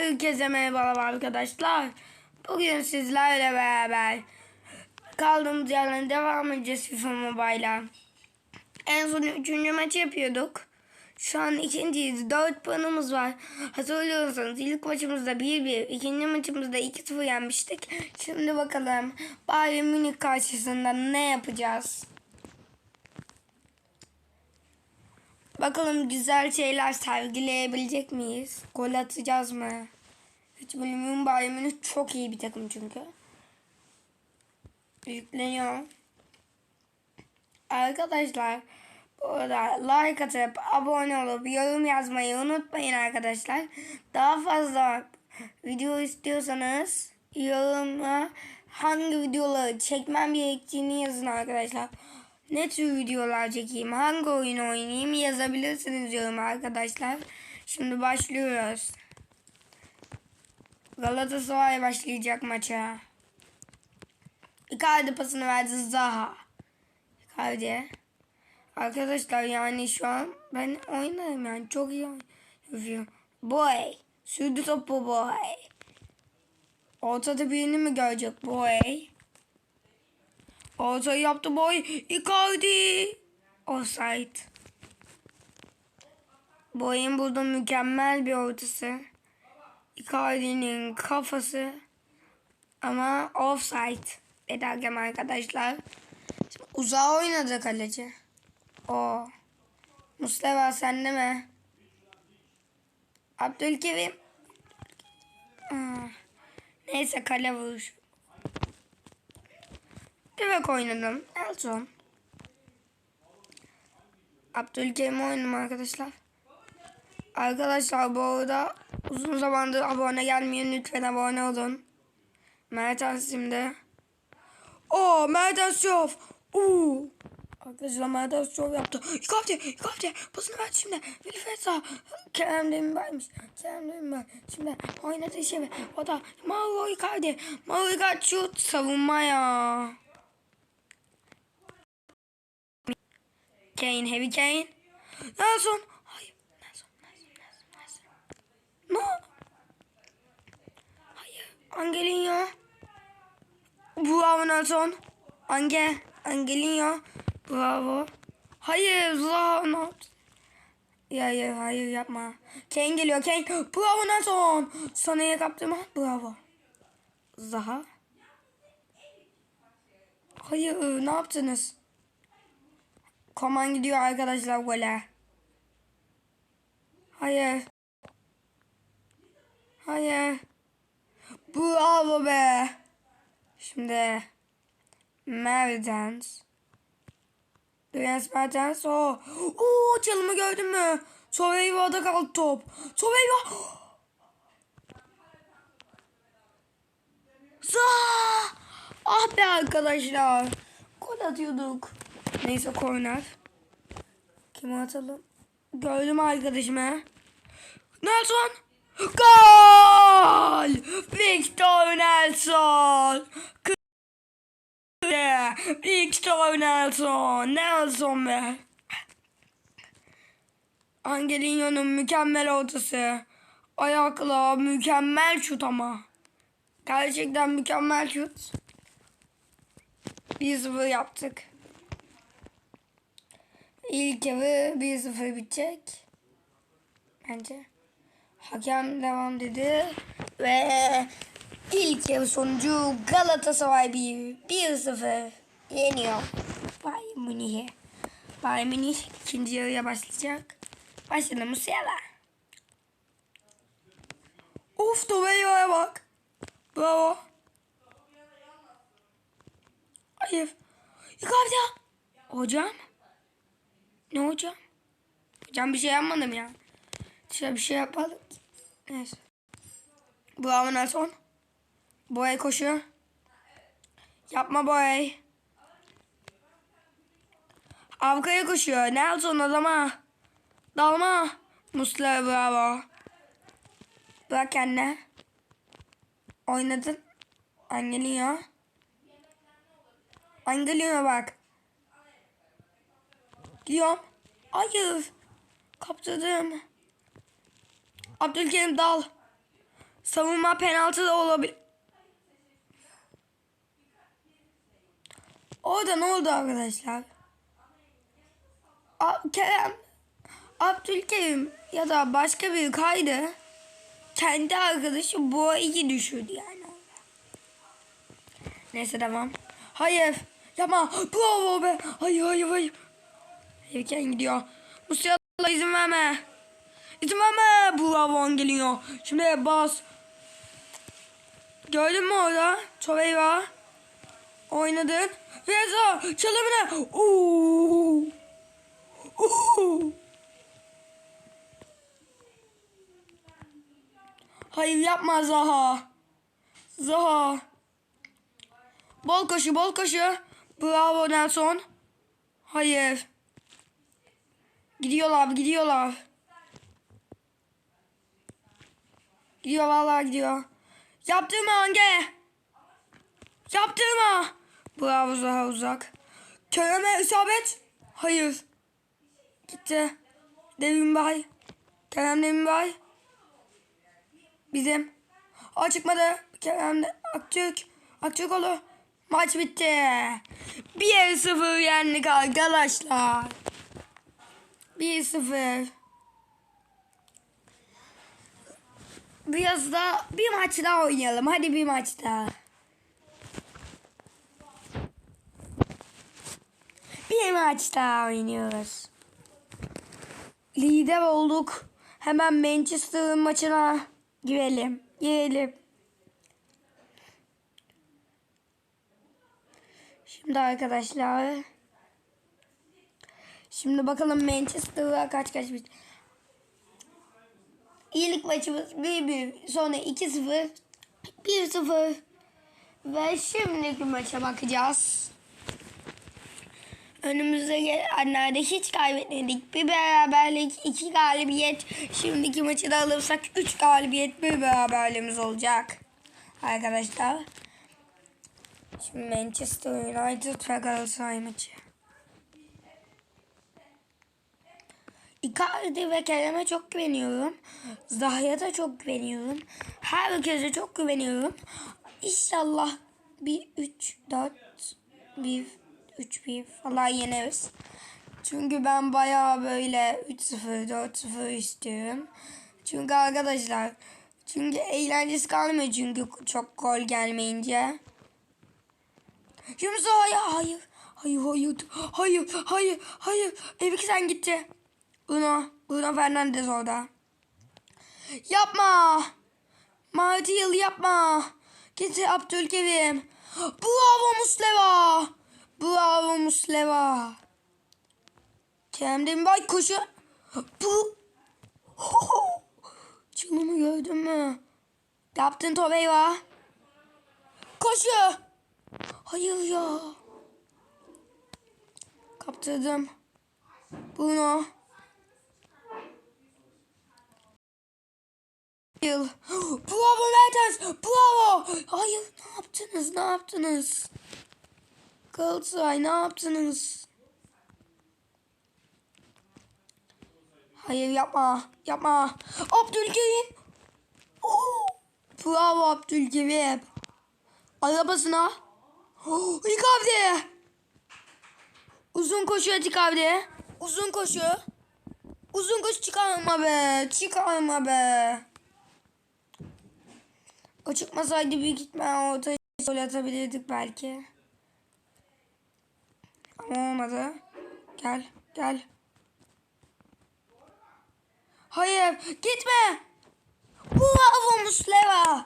Herkese merhaba arkadaşlar. Bugün sizlerle beraber kaldığımız yerden devam edeceğiz FIFA Mobile'a. En son üçüncü maçı yapıyorduk. Şu an ikinciyiz. Dört puanımız var. Hatırlıyorsanız ilk maçımızda 1-1, ikinci maçımızda 2-0 yenmiştik. Şimdi bakalım Bayern Münih karşısında ne yapacağız? Bakalım güzel şeyler sergileyebilecek miyiz? Gol atacağız mı? Hiç. Bayern Münih çok iyi bir takım çünkü. Yükleniyor. Arkadaşlar bu arada like atıp abone olup yorum yazmayı unutmayın arkadaşlar. Daha fazla video istiyorsanız yoruma hangi videoları çekmem gerektiğini yazın arkadaşlar. Ne tür videolar çekeyim, hangi oyun oynayayım yazabilirsiniz yoruma arkadaşlar. Şimdi başlıyoruz. Galatasaray başlayacak maça. Icardi pasını verdi Zaha. Icardi. Arkadaşlar yani şu an ben oynarım yani çok iyi yapıyorum. Boy. Sürdü topu boy. Ortada birini mi görecek boy? Orta yaptı boy. Icardi. Offside. Boy'un burada mükemmel bir ortası. Icardi'nin kafası. Ama offside. Hakem arkadaşlar. Şimdi uzağa oynadı kaleci. O. Mustafa sende mi? Abdülkerim. Ah. Neyse kale vuruş. Direkt oynadım. Elton. Abdülkerim oynadım arkadaşlar. Arkadaşlar bu arada uzun zamandır abone gelmeyen lütfen abone olun. Mertens şimdi. Oo Mertens şov. Oo. Arkadaşlar Mertens şov yaptı. Icardi, Icardi. Pasını verdi şimdi. Vilfesa. Kerem Demirbay'mış. Kerem Demirbay. Şimdi oynadı şimdi. O da Mauro Icardi. Mauro Icardi şut savunma ya. Kane, Heavy Kane. Nelson. Hayır. Nelson, Nelson, Nelson, Nelson. No. Hayır. Angelino. Bravo Nelson. Ange. Angelino. Bravo. Hayır. Zaha ne yaptı? Ya hayır, yapma. Kane geliyor. Kane. Bravo Nelson. Sonraya kaptırma. Bravo. Zaha. Hayır. Ne yaptınız? Koman gidiyor arkadaşlar gole. Hayır. Hayır. Bravo be. Şimdi Mertens. Dries Mertens o. Oo çalımı gördün mü? Soveyva'da kaldı top. Soveyva. Za! Ah be arkadaşlar. Gol atıyorduk. Neyse korner. Kime atalım? Gördüm arkadaşımı. Nelson. Gol! Victor Nelson. Victor Nelson. Nelson be. Angelino'nun mükemmel ortası. Ayakla mükemmel şut ama. Gerçekten mükemmel şut. 1-0 yaptık. İlk yarı 1-0 bitecek. Bence. Hakem devam dedi. Ve ilk yarı sonucu Galatasaray 1 1-0 yeniyor. Bayern Münih'e. Bayern Münih ikinci yarıya başlayacak. Başladı Musiala. Of Doveyo'ya bak. Bravo. Hayır. Icardi. Hocam. Ne hocam? Hocam bir şey yapmadım ya. Şöyle bir şey yapmadım. Neyse. Bravo Nelson. Boy koşuyor. Yapma boy. Arkaya koşuyor. Nelson adama. Dalma. Muslera bravo. Bırak kendine. Oynadın. Angelino. Angelino bak. Gidiyorum. Hayır. Kaptırdım. Abdülkerim dal. Savunma penaltı da olabilir. Orada ne oldu arkadaşlar? A- Kerem, Abdülkerim ya da başka bir kaydı. Kendi arkadaşı bu iki düşürdü yani. Neyse devam. Hayır. Yapma. Bravo be. Hayır hayır hayır. Erken gidiyor. Musiala izin verme. İzin verme. Bravo geliyor. Şimdi bas. Gördün mü orada? Torreira. Oynadın. Reza. Çalımına. Uuu. Uuu. Hayır yapma Zaha. Zaha. Bol koşu bol koşu. Bravo Nelson. Hayır. Gidiyorlar gidiyorlar. Gidiyor vallahi gidiyor. Yaptırma Ange. Yaptırma. Bravo Zaha uzak. Kerem'e isabet. Hayır. Gitti. Devin Bay. Kerem Devin Bay. Bizim. O çıkmadı. Kerem de- Aktürk. Aktürk olur. Maç bitti. 1-0 yendik arkadaşlar. 1-0. Biraz da bir maç daha oynayalım. Hadi bir maç daha. Bir maç daha oynuyoruz. Lider olduk. Hemen Manchester'ın maçına girelim. Girelim. Şimdi arkadaşlar. Şimdi bakalım Manchester'a kaç kaç bit. İlk maçımız 1-1. Sonra 2-0. 1-0. Ve şimdiki maça bakacağız. Önümüzde gelenlerde hiç kaybetmedik. Bir beraberlik, iki galibiyet. Şimdiki maçı da alırsak üç galibiyet, bir beraberliğimiz olacak. Arkadaşlar. Şimdi Manchester United ve Galatasaray maçı. Icardi ve Kerem'e çok güveniyorum. Zaha'ya da çok güveniyorum. Herkese çok güveniyorum. İnşallah bir 3 4 1 3 1 falan yeneriz. Çünkü ben bayağı böyle 3-0 4-0 istiyorum. Çünkü arkadaşlar çünkü eğlencesi kalmıyor çünkü çok gol gelmeyince. Yunus hayır hayır. Hayır hayır hayır hayır hayır. Evik sen gitti. Bruno. Bruno Fernandes orada. Yapma. Martial yapma. Gitti Abdülkerim. Bravo Muslera. Bravo Muslera. Kerem Demirbay koşu. Bu. Çalımı gördün mü? Yaptın Torreira. Koşu. Hayır ya. Kaptırdım. Bruno. Hayır. Bravo Mertens. Bravo. Hayır ne yaptınız? Ne yaptınız? Galatasaray ne yaptınız? Hayır yapma. Yapma. Abdülkerim. Oo. Bravo Abdülkerim. Arabasına. Oh, Icardi. Uzun koşu Icardi. Uzun koşu. Uzun koşu çıkarma be. Çıkarma be. O çıkmasaydı büyük ihtimal ortaya gol atabilirdik belki. Ama olmadı. Gel. Gel. Hayır. Gitme. Bravo Muslera.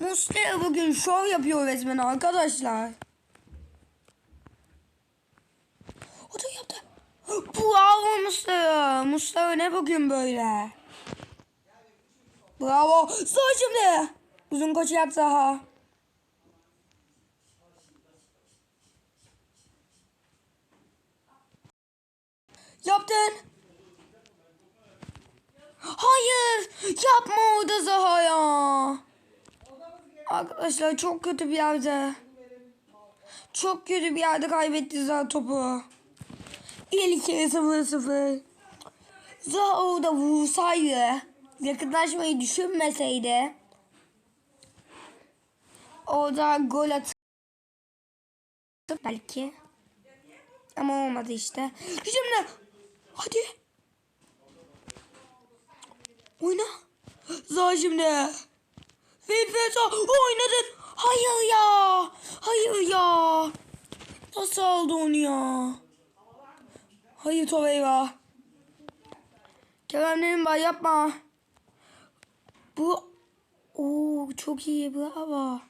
Muslera bugün şov yapıyor resmen arkadaşlar. O da yaptı. Bravo Muslera. Muslera ne bugün böyle? Bravo. Sağ şimdi. Uzun koşu yap Zaha. Yaptın. Hayır. Yapma orada Zaha ya. Arkadaşlar çok kötü bir yerde. Çok kötü bir yerde kaybetti Zaha topu. İlk 0-0. Zaha orada vursaydı. Yakınlaşmayı düşünmeseydi orada gol atıp belki ama olmadı işte. Şimdi hadi oyna. Za şimdi. Filfesa oynadın. Hayır ya. Hayır ya. Nasıl aldı onu ya? Hayır Toveyva. Kerem var yapma. Bu Oo çok iyi bravo.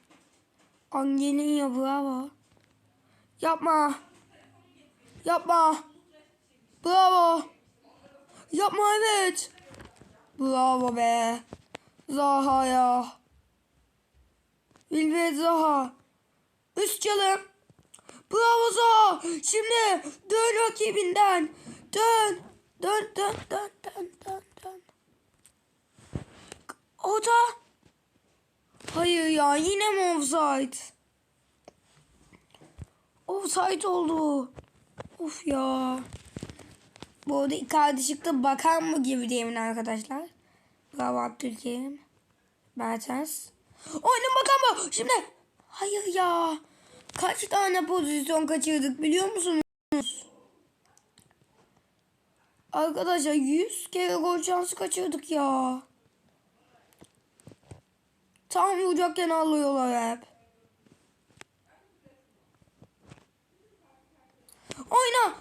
Angelina bravo. Yapma. Yapma. Bravo. Yapma evet. Bravo be. Zaha ya. Vilve Zaha. Üst çalım. Bravo Zaha. Şimdi dön rakibinden. Dön dön dön dön dön dön. O da. Hayır ya yine mi offside? Offside oldu. Of ya. Bu arada Icardi bakan mı gibi diyelim arkadaşlar. Bravo Abdülkerim. Mertens. Oyunun bakan mı? Şimdi. Hayır ya. Kaç tane pozisyon kaçırdık biliyor musunuz? Arkadaşlar 100 kere gol şansı kaçırdık ya. Tam vuracakken alıyorlar hep. Oyna.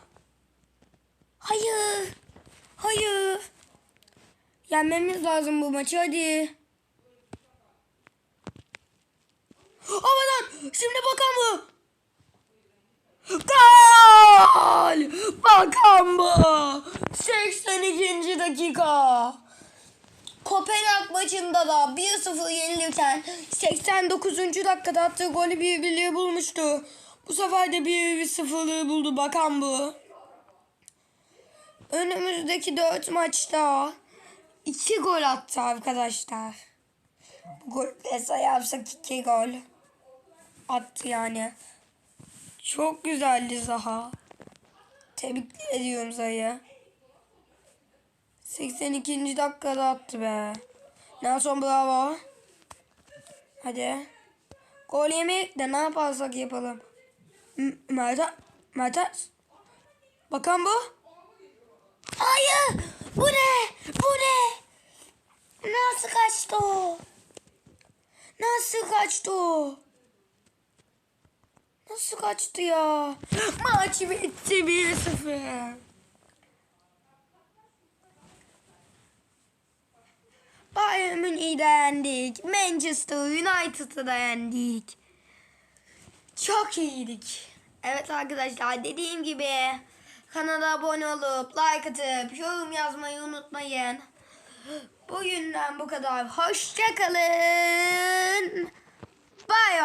Hayır. Hayır. Yenmemiz lazım bu maçı hadi. Havadan. Şimdi bakan mı? Gol! Bakan bu. 82. dakika. Kopenhag maçında da 1-0 yenilirken 89. dakikada attığı golü bir birliği bulmuştu. Bu sefer de 1-0'lığı buldu bakan bu. Önümüzdeki 4 maçta 2 gol attı arkadaşlar. Bu gol pesa yapsak 2 gol attı yani. Çok güzeldi Zaha. Tebrik ediyorum Zaha'yı. 82. dakikada attı be. Nelson bravo. Hadi. Gol yemek de ne yaparsak yapalım. Mertens. Mertens. Bakan bu. Hayır. Bu ne? Bu ne? Nasıl kaçtı o? Nasıl kaçtı o? Nasıl kaçtı ya? Maç bitti 1-0. Bayern Münih'i de yendik. Manchester United'ı da yendik. Çok iyiydik. Evet arkadaşlar dediğim gibi kanala abone olup like atıp yorum yazmayı unutmayın. Bugünden bu kadar. Hoşçakalın. Bay.